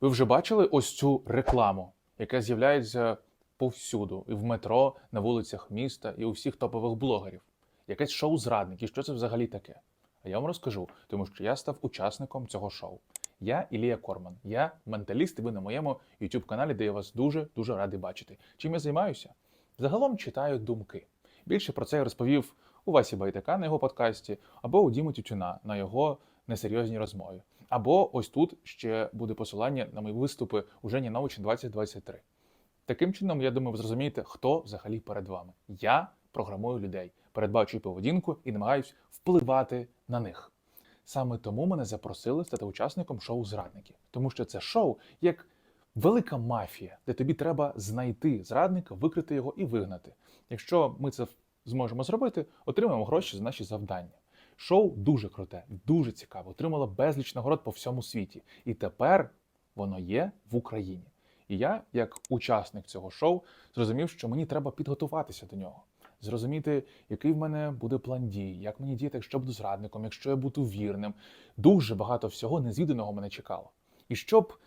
Ви вже бачили ось цю рекламу, яка з'являється повсюду, і в метро, на вулицях міста, і у всіх топових блогерів. Якесь шоу зрадників. Що це взагалі таке? А я вам розкажу, тому що я став учасником цього шоу. Я Ілія Корман. Я менталіст, і ви на моєму youtube каналі, де я вас дуже дуже радий бачити. Чим я займаюся? Загалом читаю думки. Більше про це я розповів у Васі Байтака на його подкасті, або у Діму Тютюна на його несерйозній розмові. Або ось тут ще буде посилання на мої виступи у Жені Научі 2023. Таким чином, я думаю, ви зрозумієте, хто взагалі перед вами. Я програмую людей, передбачую поведінку і намагаюсь впливати на них. Саме тому мене запросили стати учасником шоу Зрадники, тому що це шоу як велика мафія, де тобі треба знайти зрадника, викрити його і вигнати. Якщо ми це зможемо зробити, отримаємо гроші за наші завдання. Шоу дуже круте, дуже цікаве, отримало безліч нагород по всьому світі. І тепер воно є в Україні. І я, як учасник цього шоу, зрозумів, що мені треба підготуватися до нього, зрозуміти, який в мене буде план дій, як мені діяти, якщо буду зрадником, якщо я буду вірним. Дуже багато всього незвіданого мене чекало. І щоб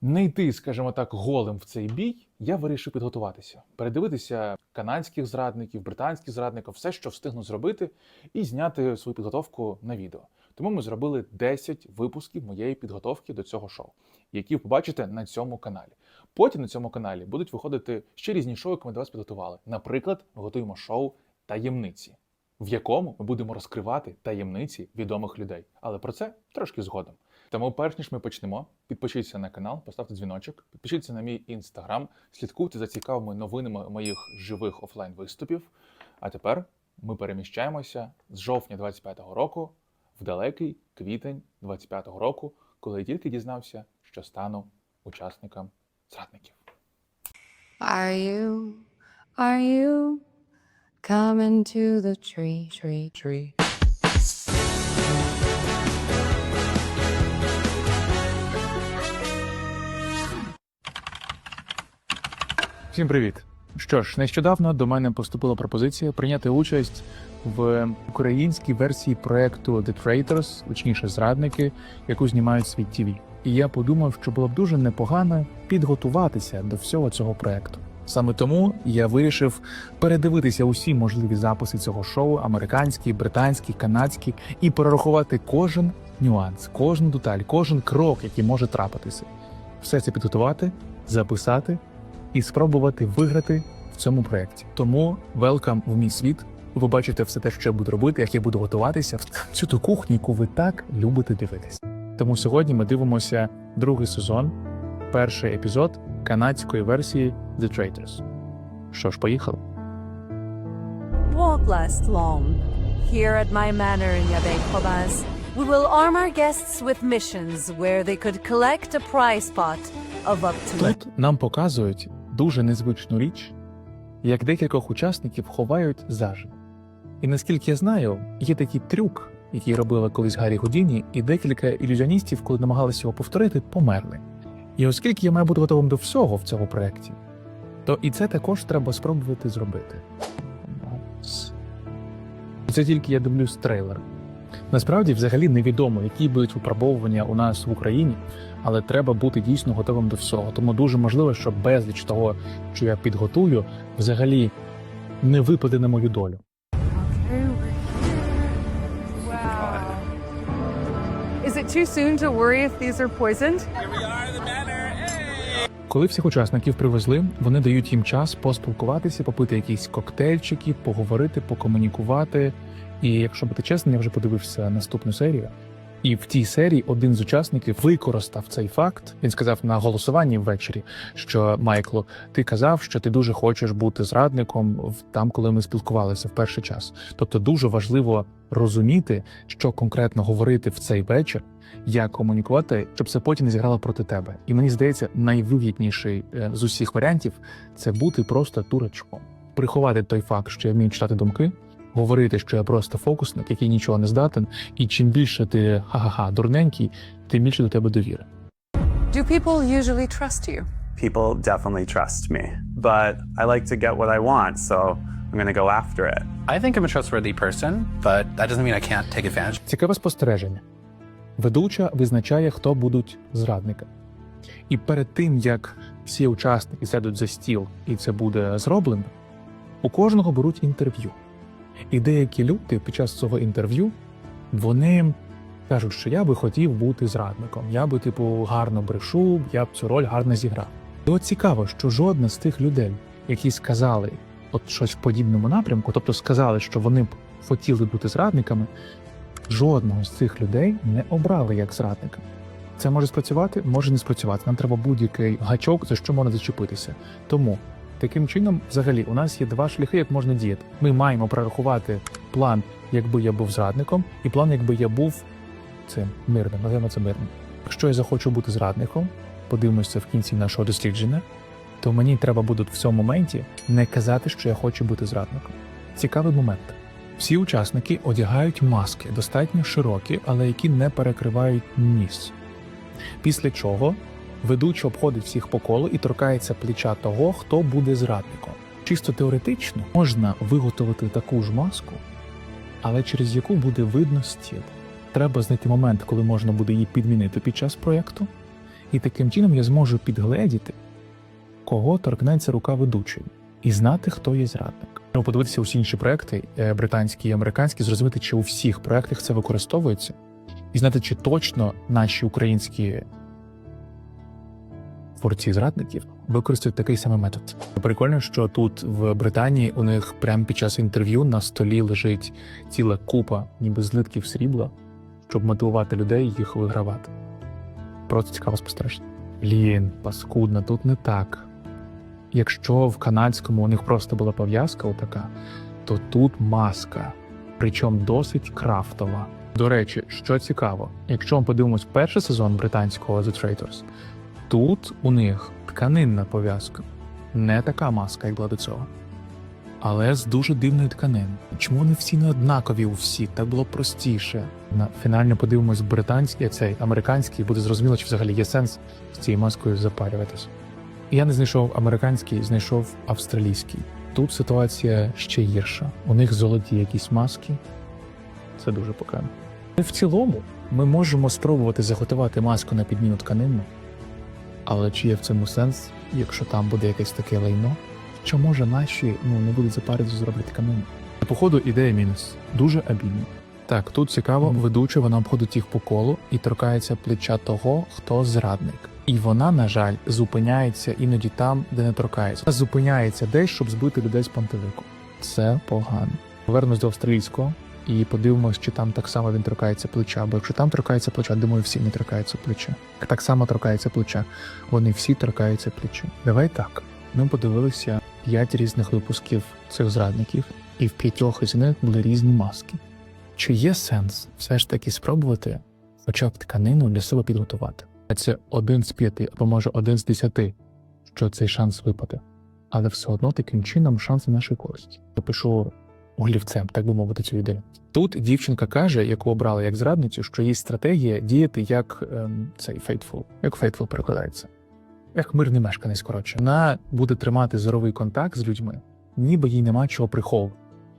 не йти, скажімо так, голим в цей бій, я вирішив підготуватися, передивитися канадських зрадників, британських зрадників, все, що встигну зробити, і зняти свою підготовку на відео. Тому ми зробили 10 випусків моєї підготовки до цього шоу, які ви побачите на цьому каналі. Потім на цьому каналі будуть виходити ще різні шоу, які ми до вас підготували. Наприклад, ми готуємо шоу таємниці, в якому ми будемо розкривати таємниці відомих людей. Але про це трошки згодом. Тому, перш ніж ми почнемо, підпишіться на канал, поставте дзвіночок, підпишіться на мій інстаграм, слідкуйте за цікавими новинами моїх живих офлайн виступів. А тепер ми переміщаємося з жовтня 25-го року в далекий квітень 25-го року, коли я тільки дізнався, що стану учасником зрадників. Are you, are you coming to the tree, tree, tree? Всім привіт! Що ж, нещодавно до мене поступила пропозиція прийняти участь в українській версії проекту The Traitors, точніше зрадники, яку знімають світ TV. І я подумав, що було б дуже непогано підготуватися до всього цього проекту. Саме тому я вирішив передивитися усі можливі записи цього шоу: американські, британські, канадські, і перерахувати кожен нюанс, кожну деталь, кожен крок, який може трапитися. Все це підготувати, записати і спробувати виграти в цьому проєкті. Тому welcome в мій світ. Ви побачите все те, що я буду робити, як я буду готуватися в цю ту кухню, яку ви так любите дивитись. Тому сьогодні ми дивимося другий сезон, перший епізод канадської версії The Traitors. Що ж, поїхали? won't last long. Here at my manor in Province, we will arm our guests with missions where they could collect a prize pot of up to Тут нам показують дуже незвичну річ, як декількох учасників ховають заживо. І наскільки я знаю, є такий трюк, який робили колись Гаррі Гудіні, і декілька ілюзіоністів, коли намагалися його повторити, померли. І оскільки я маю бути готовим до всього в цьому проєкті, то і це також треба спробувати зробити. Це тільки я дивлюсь трейлер. Насправді, взагалі невідомо, які будуть випробовування у нас в Україні, але треба бути дійсно готовим до всього. Тому дуже можливо, що безліч того, що я підготую, взагалі не випаде на мою долю. Is it too soon to worry if these are poisoned? Коли всіх учасників привезли, вони дають їм час поспілкуватися, попити якісь коктейльчики, поговорити, покомунікувати. І якщо бути чесним, я вже подивився наступну серію. І в тій серії один з учасників використав цей факт. Він сказав на голосуванні ввечері, що Майклу, ти казав, що ти дуже хочеш бути зрадником там, коли ми спілкувалися в перший час. Тобто дуже важливо розуміти, що конкретно говорити в цей вечір, як комунікувати, щоб це потім не зіграло проти тебе. І мені здається, найвигідніший е, з усіх варіантів це бути просто турачком, приховати той факт, що я вмію читати думки. Говорити, що я просто фокусник, який нічого не здатен, і чим більше ти ха-ха-ха дурненький, тим більше до тебе довіри. Do people usually trust you? people definitely trust me. But I like to get what I want, so I'm going to go after it. I think I'm a trustworthy person, but that doesn't mean I can't take advantage. Цікаве спостереження. Ведуча визначає, хто будуть зрадники. І перед тим, як всі учасники сядуть за стіл і це буде зроблено, у кожного беруть інтерв'ю. І деякі люди під час цього інтерв'ю вони кажуть, що я би хотів бути зрадником, я би, типу, гарно брешу, я б цю роль гарно зіграв. От цікаво, що жодна з тих людей, які сказали от щось в подібному напрямку, тобто сказали, що вони б хотіли бути зрадниками, жодного з цих людей не обрали як зрадника. Це може спрацювати, може не спрацювати. Нам треба будь-який гачок, за що можна зачепитися. Тому таким чином, взагалі, у нас є два шляхи, як можна діяти. Ми маємо прорахувати план, якби я був зрадником, і план, якби я був цим мирним. Називаємо це мирним. Якщо я захочу бути зрадником, подивимося в кінці нашого дослідження, то мені треба буде в цьому моменті не казати, що я хочу бути зрадником. Цікавий момент. Всі учасники одягають маски, достатньо широкі, але які не перекривають ніс. Після чого ведучий обходить всіх по колу і торкається плеча того, хто буде зрадником. Чисто теоретично можна виготовити таку ж маску, але через яку буде видно стіл. Треба знайти момент, коли можна буде її підмінити під час проєкту, і таким чином я зможу підгледіти, кого торкнеться рука ведучої, і знати, хто є зрадник. Треба подивитися усі інші проекти, е, британські і американські, зрозуміти, чи у всіх проектах це використовується, і знати, чи точно наші українські творці зрадників використають такий самий метод. Прикольно, що тут в Британії у них прямо під час інтерв'ю на столі лежить ціла купа, ніби злитків срібла, щоб мотивувати людей їх вигравати. Просто цікаво спостереження. Блін, паскудно, тут не так. Якщо в канадському у них просто була пов'язка отака, то тут маска, причому досить крафтова. До речі, що цікаво, якщо ми подивимось перший сезон британського The Traitors, тут у них тканинна пов'язка, не така маска, як була до цього. Але з дуже дивної тканини. Чому вони всі не однакові у всіх? Так було простіше. На фінально подивимось британський, цей американський, буде зрозуміло, чи взагалі є сенс з цією маскою запарюватись. Я не знайшов американський, знайшов австралійський. Тут ситуація ще гірша. У них золоті якісь маски. Це дуже покано. В цілому ми можемо спробувати заготувати маску на підміну тканину. Але чи є в цьому сенс, якщо там буде якесь таке лайно? Що може наші ну не будуть запаритися зроблять тканину? Походу, ідея мінус. Дуже обідно. Так, тут цікаво, ведуча вона обходить їх по колу і торкається плеча того, хто зрадник. І вона, на жаль, зупиняється іноді там, де не торкається. Вона зупиняється десь, щоб збити людей з пантелику. Це погано. Повернусь до австралійського і подивимось, чи там так само він торкається плеча. Бо якщо там торкається плеча, думаю, всі не торкаються плеча. Так само торкається плеча. Вони всі торкаються плеча. Давай так. Ми подивилися п'ять різних випусків цих зрадників, і в п'ятьох із них були різні маски. Чи є сенс все ж таки спробувати хоча б тканину для себе підготувати? А це один з п'яти, або може один з десяти, що цей шанс випаде. Але все одно таким чином шанс на нашу користь. Олівцем, так би мовити, цю ідею. Тут дівчинка каже, яку обрали як зрадницю, що її стратегія діяти як ем, цей faithful, як faithful перекладається. Як мирний мешканець, коротше. Вона буде тримати зоровий контакт з людьми, ніби їй нема чого приховувати,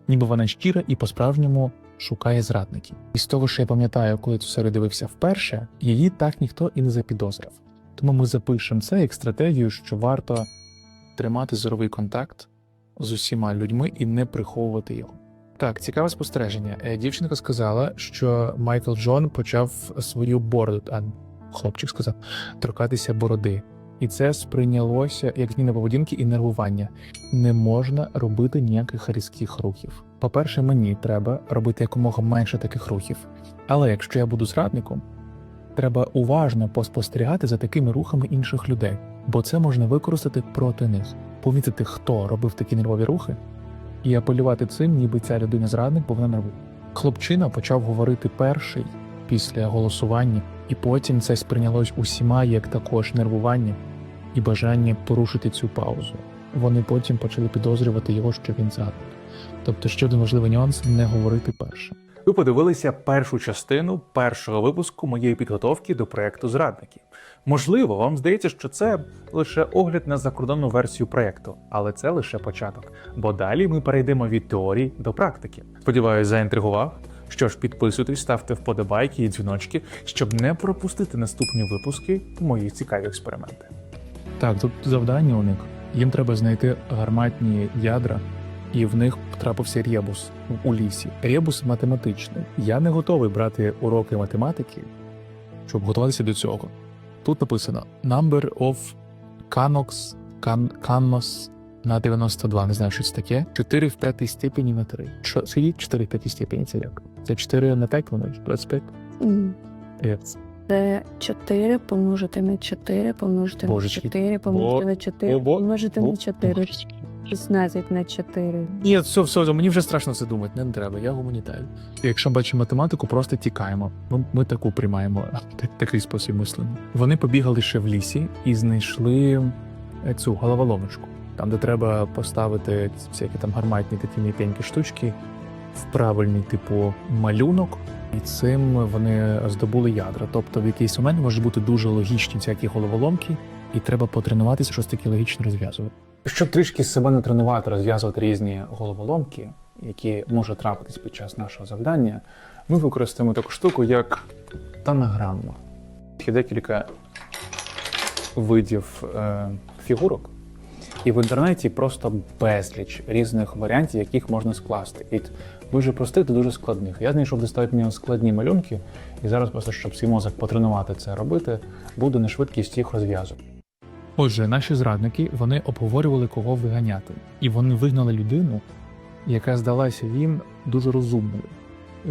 ніби вона щира і по-справжньому шукає зрадників. І з того, що я пам'ятаю, коли цю серію дивився вперше, її так ніхто і не запідозрив. Тому ми запишемо це як стратегію, що варто тримати зоровий контакт з усіма людьми і не приховувати його. Так, цікаве спостереження. Е, Дівчинка сказала, що Майкл Джон почав свою бороду, а хлопчик сказав, торкатися бороди. І це сприйнялося як зміна поведінки і нервування. Не можна робити ніяких різких рухів. По-перше, мені треба робити якомога менше таких рухів. Але якщо я буду зрадником, треба уважно поспостерігати за такими рухами інших людей, бо це можна використати проти них, помітити, хто робив такі нервові рухи, і апелювати цим, ніби ця людина зрадник, бо вона нервує. Хлопчина почав говорити перший після голосування, і потім це сприйнялось усіма як також нервування і бажання порушити цю паузу. Вони потім почали підозрювати його, що він зрадник. Тобто, ще один важливий нюанс не говорити першим. Ви подивилися першу частину першого випуску моєї підготовки до проекту Зрадники. Можливо, вам здається, що це лише огляд на закордонну версію проекту, але це лише початок. Бо далі ми перейдемо від теорії до практики. Сподіваюсь, заінтригував. Що ж, підписуйтесь, ставте вподобайки і дзвіночки, щоб не пропустити наступні випуски мої цікаві експерименти. Так, тут завдання у них. Їм треба знайти гарматні ядра, і в них трапився ребус у лісі. Ребус математичний. Я не готовий брати уроки математики, щоб готуватися до цього. Тут написано Number of Canox can, Canos на 92, не знаю, що це таке. 4 в п'ятій степені на 3. Що, скільки 4 в п'ятій степені, це як? Це 4 на 5 воно? 25? М. Як? Це 4 помножити на 4, помножити Божечки. на 4, помножити Бо- на 4, бо- помножити Бо- на 4, 16 на 4. Ні, все, все, мені вже страшно це думати, не треба, я гуманітарій. Якщо бачимо математику, просто тікаємо. Ми, ми таку приймаємо, так- такий спосіб мислення. Вони побігали ще в лісі і знайшли цю головоломочку, там, де треба поставити всякі там гарматні такі м'якенькі штучки в правильний типу малюнок. І цим вони здобули ядра. Тобто в якийсь момент можуть бути дуже логічні всякі головоломки, і треба потренуватися щось таке логічно розв'язувати. Щоб трішки себе не тренувати, розв'язувати різні головоломки, які можуть трапитись під час нашого завдання, ми використаємо таку штуку, як танаграма. Є декілька видів е, фігурок, і в інтернеті просто безліч різних варіантів, яких можна скласти. Від дуже простих до дуже складних. Я знайшов достатньо складні малюнки, і зараз просто, щоб свій мозок потренувати це робити, буду на швидкість їх розв'язувати. Отже, наші зрадники вони обговорювали, кого виганяти, і вони вигнали людину, яка здалася їм дуже розумною.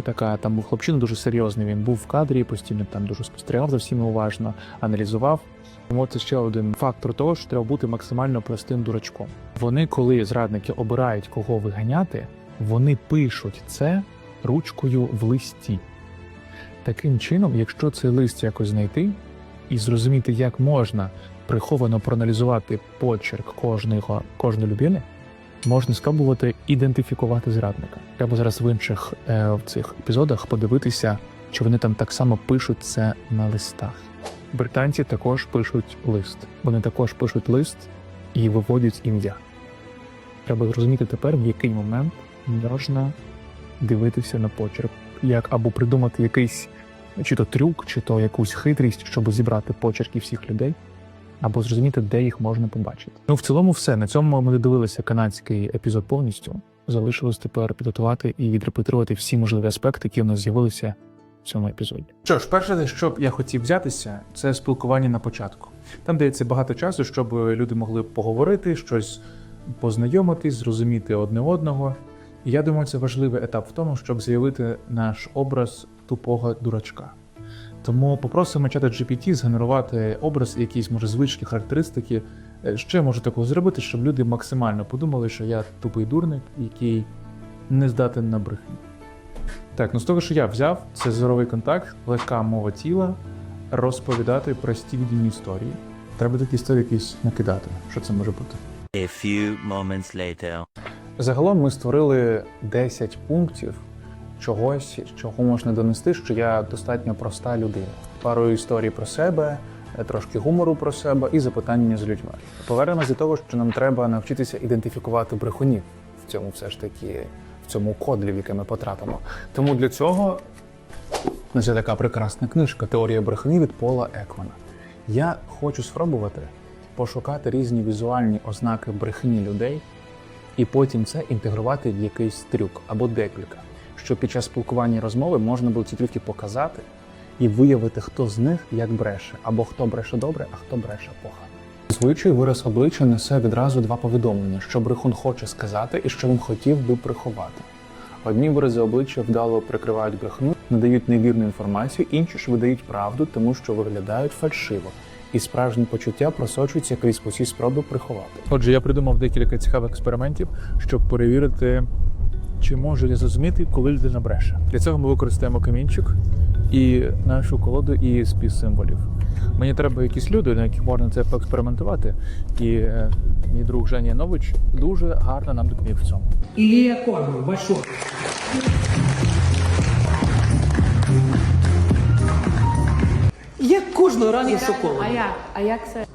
Така там був хлопчина дуже серйозний. Він був в кадрі, постійно там дуже спостерігав за всіми уважно, аналізував. Тому це ще один фактор того, що треба бути максимально простим дурачком. Вони, коли зрадники обирають кого виганяти, вони пишуть це ручкою в листі. Таким чином, якщо цей лист якось знайти і зрозуміти, як можна приховано проаналізувати почерк кожного, кожної людини, можна спробувати ідентифікувати зрадника. Треба зараз в інших е, в цих епізодах подивитися, чи вони там так само пишуть це на листах. Британці також пишуть лист. Вони також пишуть лист і виводять ім'я. Треба зрозуміти тепер, в який момент можна дивитися на почерк, як або придумати якийсь чи то трюк, чи то якусь хитрість, щоб зібрати почерки всіх людей, або зрозуміти, де їх можна побачити. Ну, в цілому, все. На цьому ми додивилися канадський епізод повністю. Залишилось тепер підготувати і відрепетирувати всі можливі аспекти, які в нас з'явилися в цьому епізоді. Що ж, перше, що б я хотів взятися, це спілкування на початку. Там дається багато часу, щоб люди могли поговорити, щось познайомитись, зрозуміти одне одного. І я думаю, це важливий етап в тому, щоб заявити наш образ тупого дурачка. Тому попросимо чата GPT згенерувати образ, якісь може звички, характеристики. Е, Що я можу такого зробити, щоб люди максимально подумали, що я тупий дурник, який не здатен на брехню. Так, ну з того, що я взяв, це зоровий контакт, легка мова тіла, розповідати прості відомі історії. Треба такі історії якісь накидати. Що це може бути? A few moments later. Загалом ми створили 10 пунктів чогось, чого можна донести, що я достатньо проста людина. Пару історій про себе, е, трошки гумору про себе і запитання з людьми. Повернемось до того, що нам треба навчитися ідентифікувати брехунів в цьому все ж таки, в цьому кодлі, в який ми потрапимо. Тому для цього це така прекрасна книжка Теорія брехні від Пола Екмана. Я хочу спробувати пошукати різні візуальні ознаки брехні людей і потім це інтегрувати в якийсь трюк або декілька, щоб під час спілкування і розмови можна було ці трюки показати і виявити, хто з них як бреше, або хто бреше добре, а хто бреше погано. Звичай вираз обличчя несе відразу два повідомлення, що брехун хоче сказати і що він хотів би приховати. Одні вирази обличчя вдало прикривають брехню, надають невірну інформацію, інші ж видають правду, тому що виглядають фальшиво, і справжні почуття просочуються крізь усі спроби приховати. Отже, я придумав декілька цікавих експериментів, щоб перевірити, чи можу я зрозуміти, коли людина бреше. Для цього ми використаємо камінчик і нашу колоду із півсимволів. Мені треба якісь люди, на яких можна це поекспериментувати. І е, мій друг Женя Янович дуже гарно нам допоміг в цьому. Илья Корнев, большой. Як кожного раннього шоколаду. А як? А як це?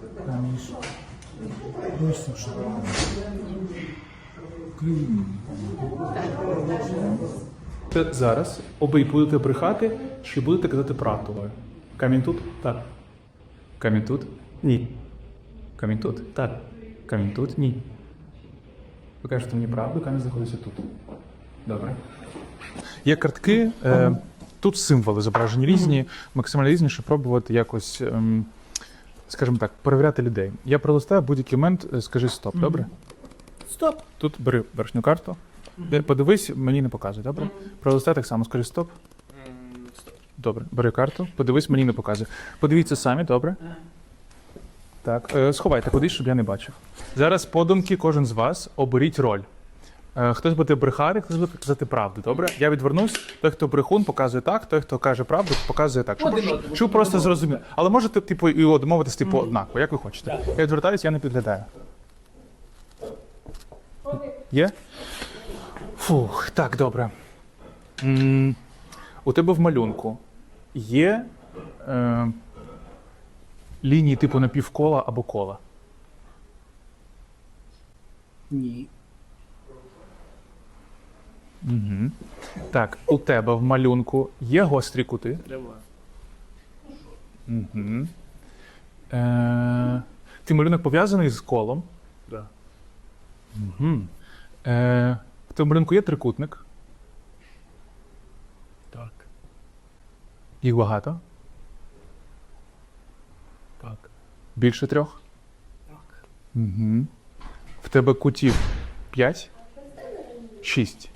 Те зараз обидві будете брехати чи будете казати правду? Камінь тут? Так. Камінь тут? Ні. Камінь тут? Так. Камінь тут? Ні. Ви кажете мені правду, камінь знаходиться тут. Добре. Є картки, е, тут символи зображені різні, максимально різні, щоб пробувати якось, ем, скажімо так, перевіряти людей. Я пролистаю будь-який момент, е, скажи стоп, добре? Стоп. Тут бери верхню карту. Де- Подивись, мені не показуй, добре? Пролистай так само, скажи стоп. Добре, бери карту, подивись, мені не показуй. Подивіться самі, добре? Так, е, сховайте кудись, щоб я не бачив. Зараз подумки кожен з вас оберіть роль. Е, Хтось буде брехати, хтось буде казати правду, добре? Я відвернусь, той, хто брехун, показує так, той, хто каже правду, показує так. Щоб, щоб просто зрозуміти. Але можете, типу, і домовитись, типу, однаково, як ви хочете. Я відвертаюсь, я не підглядаю. Є? Фух, так, добре. м у тебе в малюнку є е, лінії типу напівкола або кола. Ні. Угу. Так, у тебе в малюнку є гострі кути. Треба. Угу. Е, ти малюнок пов'язаний з колом. Да. Угу. Е, в тебе малюнку є трикутник. Так. Їх багато. Так. Більше трьох. Так. Угу. В тебе кутів 5? 6.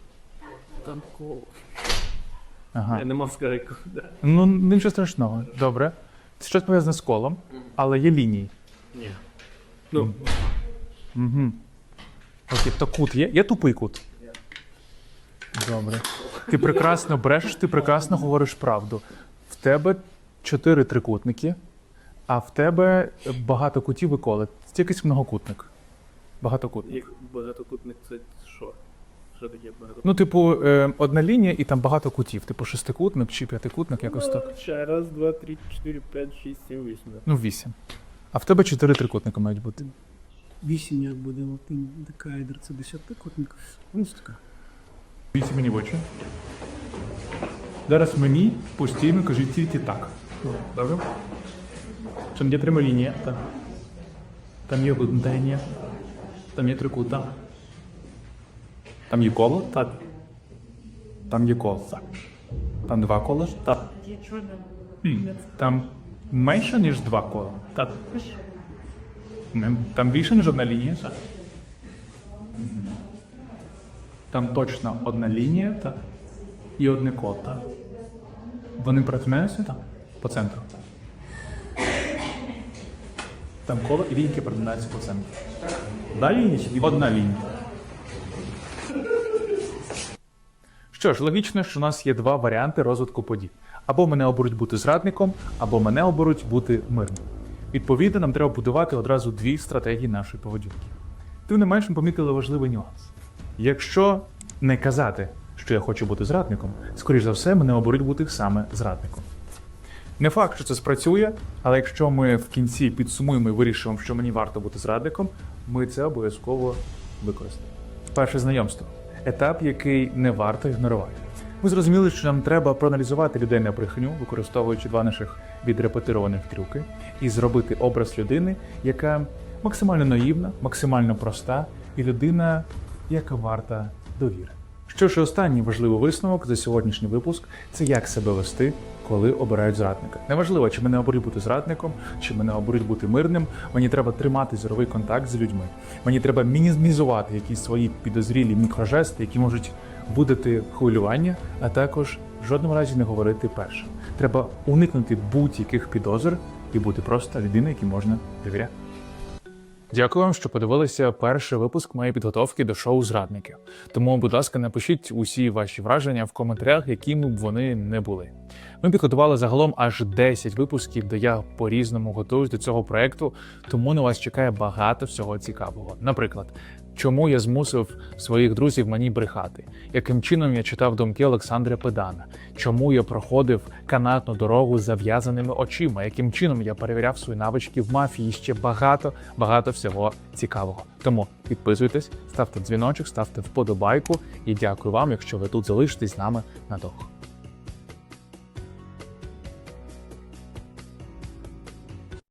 Там коло. Ага. Я не мав сказати, куди. Ну, нічого страшного. Добре. Це щось пов'язане з колом, але є лінії. Ні. Ну, Угу. Окей, то кут є? Є тупий кут? Добре. Ти прекрасно брешеш, ти прекрасно говориш правду. В тебе чотири трикутники, а в тебе багато кутів і коли. Це якийсь многокутник. Багатокутник. як багатокутник це що? Що таке багатокутник? Ну, типу, е, одна лінія і там багато кутів. Типу шестикутник чи п'ятикутник, якось так. Ще раз, два, три, чотири, п'ять, шість, сім, вісім. да. Ну, вісім. А в тебе чотири трикутника мають бути. Вісім, як буде латинь, декаедр, це десятикутник. Ось така. Дивіться мені в очі. Зараз мені постійно кажіть тільки так. Добре? Там є пряма так. Там є лінія. Там є трикута. Там є коло, так. Там є коло, так. Там два кола, так. Там менше, ніж два кола. Так. Там більше, ніж одна лінія, так. Там точно одна лінія так, і одне коло. Так. Вони перетинаються там, по центру. Там коло і лінійки перетинаються по центру. Одна лінія чи? Одна лінія. Що ж, логічно, що у нас є два варіанти розвитку подій. Або мене оберуть бути зрадником, або мене оберуть бути мирним. Відповідно, нам треба будувати одразу дві стратегії нашої поведінки. Тим не менш, ми помітили важливий нюанс. Якщо не казати, що я хочу бути зрадником, скоріш за все, мене оберуть бути саме зрадником. Не факт, що це спрацює, але якщо ми в кінці підсумуємо і вирішимо, що мені варто бути зрадником, ми це обов'язково використаємо. Перше знайомство етап, який не варто ігнорувати. Ми зрозуміли, що нам треба проаналізувати людей на брехню, використовуючи два наших відрепетированих трюки, і зробити образ людини, яка максимально наївна, максимально проста, і людина, яка варта довіри. Що ж, останній важливий висновок за сьогоднішній випуск це як себе вести, коли обирають зрадника. Неважливо, чи мене оберуть бути зрадником, чи мене оберуть бути мирним. Мені треба тримати зоровий контакт з людьми. Мені треба мінімізувати якісь свої підозрілі мікрожести, які можуть будити хвилювання, а також в жодному разі не говорити першим. Треба уникнути будь-яких підозр і бути просто людиною, якій можна довіряти. Дякую вам, що подивилися перший випуск моєї підготовки до шоу Зрадники. Тому, будь ласка, напишіть усі ваші враження в коментарях, якими б вони не були. Ми підготували загалом аж 10 випусків, де я по-різному готуюсь до цього проекту, тому на вас чекає багато всього цікавого. Наприклад, Чому я змусив своїх друзів мені брехати? Яким чином я читав думки Олександра Педана? Чому я проходив канатну дорогу з зав'язаними очима? Яким чином я перевіряв свої навички в мафії? Ще багато багато всього цікавого. Тому підписуйтесь, ставте дзвіночок, ставте вподобайку і дякую вам, якщо ви тут залишитесь з нами надовго.